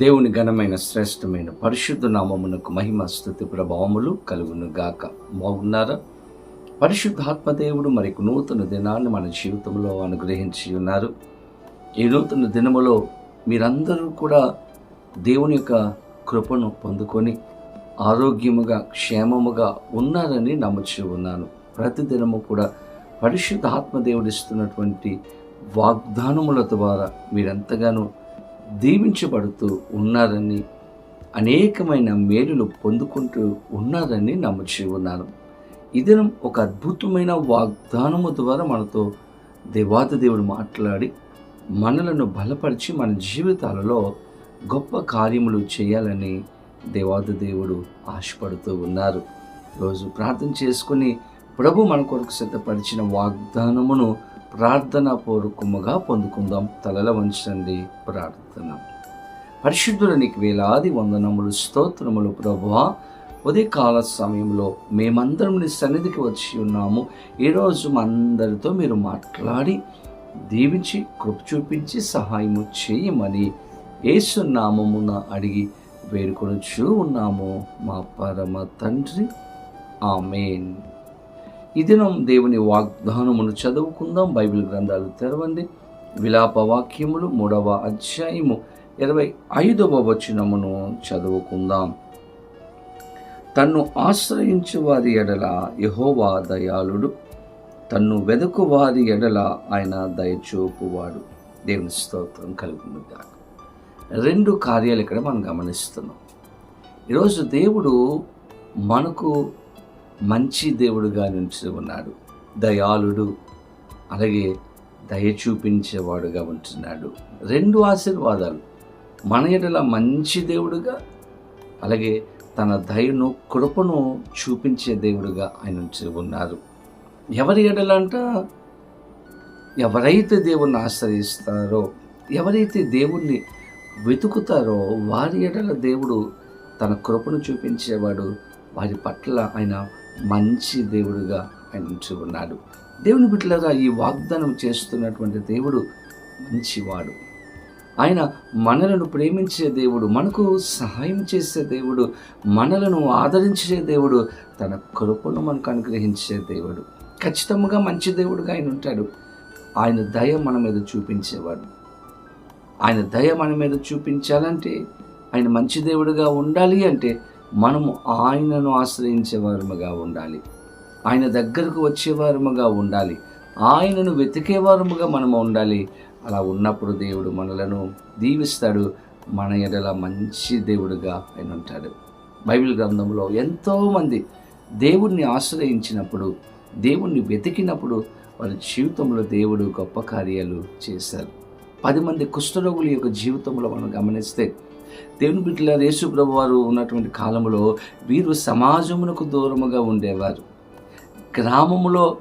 దేవుని ఘనమైన శ్రేష్టమైన పరిశుద్ధ నామమునకు మహిమ స్థుతి ప్రభావములు కలుగును గాక బాగున్నారా? పరిశుద్ధాత్మ దేవుడు మరికి నూతన దినాన్ని మన జీవితంలో అనుగ్రహించి ఉన్నారు. ఈ నూతన దినములో మీరందరూ కూడా దేవుని యొక్క కృపను పొందుకొని ఆరోగ్యముగా క్షేమముగా ఉన్నారని నమ్ముచి ఉన్నాను. ప్రతిదినము కూడా పరిశుద్ధ ఆత్మదేవుడు ఇస్తున్నటువంటి వాగ్దానముల ద్వారా మీరెంతగానో దీవించబడుతూ ఉన్నారని అనేకమైన మేలులు పొందుకుంటూ ఉన్నారని నమ్ముచి ఉన్నాను. ఇదనం ఒక అద్భుతమైన వాగ్దానము ద్వారా మనతో దేవాది దేవుడు మాట్లాడి మనలను బలపరిచి మన జీవితాలలో గొప్ప కార్యములు చేయాలని దేవాది దేవుడు ఆశపడుతూ ఉన్నారు. రోజు ప్రార్థన చేసుకుని ప్రభు మన కొరకు సిద్ధపరిచిన వాగ్దానమును ప్రార్థన పూర్వకముగా పొందుకుందాం. తలల వంచండి ప్రార్థన. పరిశుద్ధుల నీకు వేలాది వందనములు స్తోత్రములు ప్రభువా. ఉదయకాల సమయంలో మేమందరం నీ సన్నిధికి వచ్చి ఉన్నాము. ఈరోజు మా అందరితో మీరు మాట్లాడి దీవించి కృప చూపించి సహాయము చేయమని ఏసునామమున అడిగి వేడుకొనుచూ ఉన్నాము. మా పరమ తండ్రి. ఆమెన్. ఈ దినం దేవుని వాగ్దానమును చదువుకుందాం. బైబిల్ గ్రంథాలు తెరవండి. విలాప వాక్యములు మూడవ అధ్యాయము ఇరవై ఐదవ వచనమును చదువుకుందాం. తన్ను ఆశ్రయించు వారి ఎడల యహోవా దయాళుడు. తన్ను వెదుకు వారి ఎడల ఆయన దయచూపువాడు దేవుని స్తోత్రం కలుగునుగా రెండు కార్యాలు ఇక్కడ మనం గమనిస్తున్నాం. ఈరోజు దేవుడు మనకు మంచి దేవుడుగా నిలిచి ఉన్నాడు. దయాళుడు అలాగే దయ చూపించేవాడుగా ఉంటున్నాడు. రెండు ఆశీర్వాదాలు. మన ఎడల మంచి దేవుడుగా అలాగే తన దయను కృపను చూపించే దేవుడుగా ఆయన ఉన్నారు. ఎవరి ఎడలంట ఎవరైతే దేవుణ్ణి ఆశ్రయిస్తారో ఎవరైతే దేవుణ్ణి వెతుకుతారో వారి ఎడల దేవుడు తన కృపను చూపించేవాడు. వారి పట్ల ఆయన మంచి దేవుడుగా ఆయన ఉంచి ఉన్నాడు. దేవుని బిడ్డలుగా ఈ వాగ్దానం చేస్తున్నటువంటి దేవుడు మంచివాడు. ఆయన మనలను ప్రేమించే దేవుడు మనకు సహాయం చేసే దేవుడు మనలను ఆదరించే దేవుడు తన కృపను మనకు అనుగ్రహించే దేవుడు. ఖచ్చితంగా మంచి దేవుడుగా ఆయన ఉంటాడు. ఆయన దయ మన మీద చూపించేవాడు. ఆయన దయ మన మీద చూపించాలంటే ఆయన మంచి దేవుడుగా ఉండాలి అంటే మనము ఆయనను ఆశ్రయించేవారముగా ఉండాలి. ఆయన దగ్గరకు వచ్చేవారముగా ఉండాలి. ఆయనను వెతికేవారముగా మనము ఉండాలి. అలా ఉన్నప్పుడు దేవుడు మనలను దీవిస్తాడు. మన ఎడల మంచి దేవుడుగా ఆయన ఉంటాడు. బైబిల్ గ్రంథంలో ఎంతోమంది దేవుణ్ణి ఆశ్రయించినప్పుడు దేవుణ్ణి వెతికినప్పుడు వారి జీవితంలో దేవుడు గొప్ప కార్యాలు చేశారు. పది మంది కుష్ఠరోగుల యొక్క జీవితంలో మనం గమనిస్తే దేవుని బిడ్డల యేసు ప్రభు వారు ఉన్నటువంటి కాలంలో వీరు సమాజమునకు దూరముగా ఉండేవారు. గ్రామములో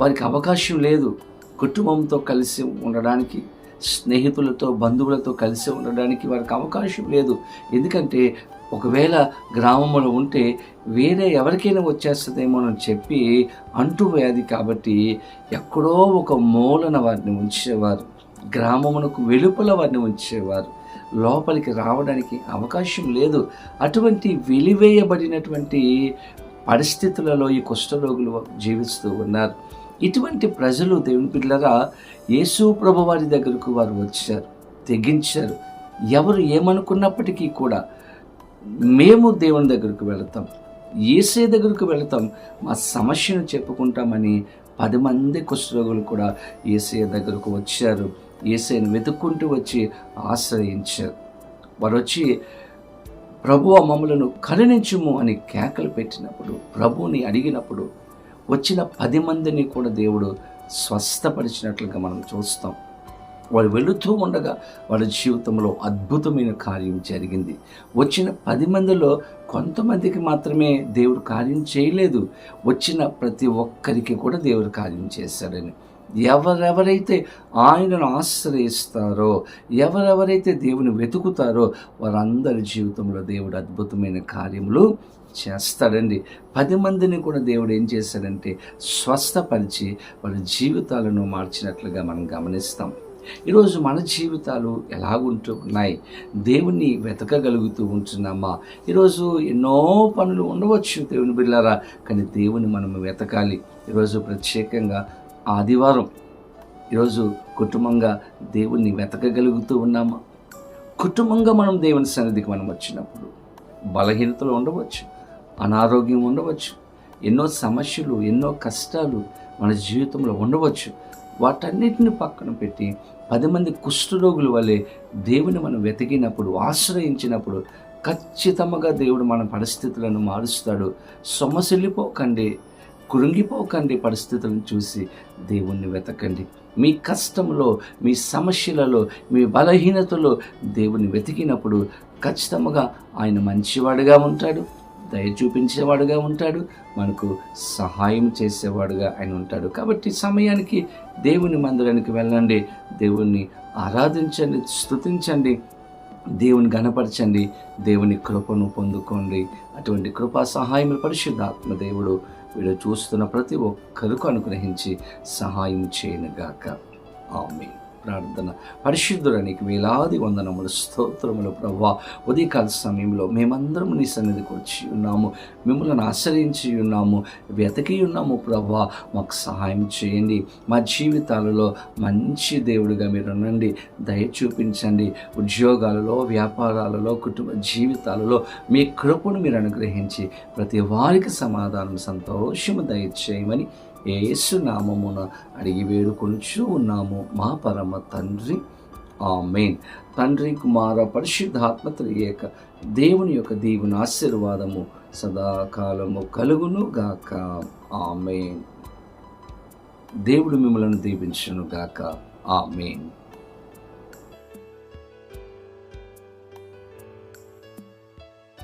వారికి అవకాశం లేదు. కుటుంబంతో కలిసి ఉండడానికి స్నేహితులతో బంధువులతో కలిసి ఉండడానికి వారికి అవకాశం లేదు. ఎందుకంటే ఒకవేళ గ్రామంలో ఉంటే వేరే ఎవరికైనా వచ్చేస్తుందేమో అని చెప్పి అంటువ్యాధి కాబట్టి ఎక్కడో ఒక మూలన వారిని ఉంచేవారు. గ్రామమునకు వెలుపల వారిని ఉంచేవారు. లోపలికి రావడానికి అవకాశం లేదు. అటువంటి వెలివేయబడినటువంటి పరిస్థితులలో ఈ కుష్ఠరోగులు జీవిస్తూ ఉన్నారు. ఇటువంటి ప్రజలు దేవుని పిల్లరా యేసు ప్రభు వారి దగ్గరకు వారు వచ్చారు తెగించారు. ఎవరు ఏమనుకున్నప్పటికీ కూడా మేము దేవుని దగ్గరకు వెళతాం. ఏసే దగ్గరకు వెళతాం. మా సమస్యను చెప్పుకుంటామని పది మంది కుష్ఠరోగులు కూడా ఏసే దగ్గరకు వచ్చారు. ఏసైని వెతుక్కుంటూ వచ్చి ఆశ్రయించారు వారు వచ్చి ప్రభు మమ్మలను కరుణించుము అని కేకలు పెట్టినప్పుడు ప్రభువుని అడిగినప్పుడు వచ్చిన పది మందిని కూడా దేవుడు స్వస్థపరిచినట్లుగా మనం చూస్తాం. వారు వెళుతూ ఉండగా వాళ్ళ జీవితంలో అద్భుతమైన కార్యం జరిగింది. వచ్చిన పది మందిలో కొంతమందికి మాత్రమే దేవుడు కార్యం చేయలేదు. వచ్చిన ప్రతి ఒక్కరికి కూడా దేవుడు కార్యం చేశాడని. ఎవరెవరైతే ఆయనను ఆశ్రయిస్తారో ఎవరెవరైతే దేవుని వెతుకుతారో వారందరి జీవితంలో దేవుడు అద్భుతమైన కార్యములు చేస్తాడండి. పది మందిని కూడా దేవుడు ఏం చేశాడంటే స్వస్థపరిచి వారి జీవితాలను మార్చినట్లుగా మనం గమనిస్తాం. ఈరోజు మన జీవితాలు ఎలాగుంటూ ఉన్నాయి? దేవుణ్ణి వెతకగలుగుతూ ఉంటున్నామా? ఈరోజు ఎన్నో పనులు ఉండవచ్చు దేవుని బిళ్ళారా కానీ దేవుని మనం వెతకాలి. ఈరోజు ప్రత్యేకంగా ఆదివారం ఈరోజు కుటుంబంగా దేవుణ్ణి వెతకగలుగుతూ ఉన్నామా? కుటుంబంగా మనం దేవుని సన్నిధికి మనం వచ్చినప్పుడు బలహీనతలు ఉండవచ్చు అనారోగ్యం ఉండవచ్చు ఎన్నో సమస్యలు ఎన్నో కష్టాలు మన జీవితంలో ఉండవచ్చు. వాటన్నిటిని పక్కన పెట్టి పది మంది కుష్ఠరోగుల వల్లే దేవుని మనం వెతికినప్పుడు ఆశ్రయించినప్పుడు ఖచ్చితంగా దేవుడు మన పరిస్థితులను మారుస్తాడు. సొమ్మసిల్లిపోకండి కృంగిపోకండి పరిస్థితులను చూసి దేవుణ్ణి వెతకండి. మీ కష్టంలో మీ సమస్యలలో మీ బలహీనతలో దేవుని వెతికినప్పుడు ఖచ్చితంగా ఆయన మంచివాడుగా ఉంటాడు దయ చూపించేవాడుగా ఉంటాడు మనకు సహాయం చేసేవాడుగా ఆయన ఉంటాడు. కాబట్టి సమయానికి దేవుని మందిరానికి వెళ్ళండి దేవుణ్ణి ఆరాధించండి స్తుతించండి దేవుని గణపరచండి దేవుని కృపను పొందుకోండి. అటువంటి కృపా సహాయం పరిశుద్ధాత్మ దేవుడు వీడు చూస్తున్న ప్రతి ఒక్కరికి అనుగ్రహించి సహాయం చేయనుగాక. ఆమె ప్రార్థన. పరిశుద్ధుడానికి వేలాది వందనములు స్తోత్రములు ప్రభా ఉదయకాల సమయంలో మేమందరం నీ సన్నిధికి వచ్చి ఉన్నాము. మిమ్మల్ని ఆశ్రయించి ఉన్నాము. వెతకి ఉన్నాము ప్రభా మాకు సహాయం చేయండి. మా జీవితాలలో మంచి దేవుడిగా మీరు ఉండండి. దయ చూపించండి. ఉద్యోగాలలో వ్యాపారాలలో కుటుంబ జీవితాలలో మీ కృపను మీరు అనుగ్రహించి ప్రతి వారికి సమాధానం సంతోషము దయచేయమని యేసు నామమున అడిగి వేడుకొనుచు ఉన్నాము. మా పరమ తండ్రి. ఆమెన్. తండ్రి కుమార పరిశుద్ధాత్మ త్రియేక దేవుని యొక్క దీవుని ఆశీర్వాదము సదాకాలము కలుగును గాక ఆమెన్. దేవుడు మిమ్మల్ని దీవించును గాక ఆమెన్.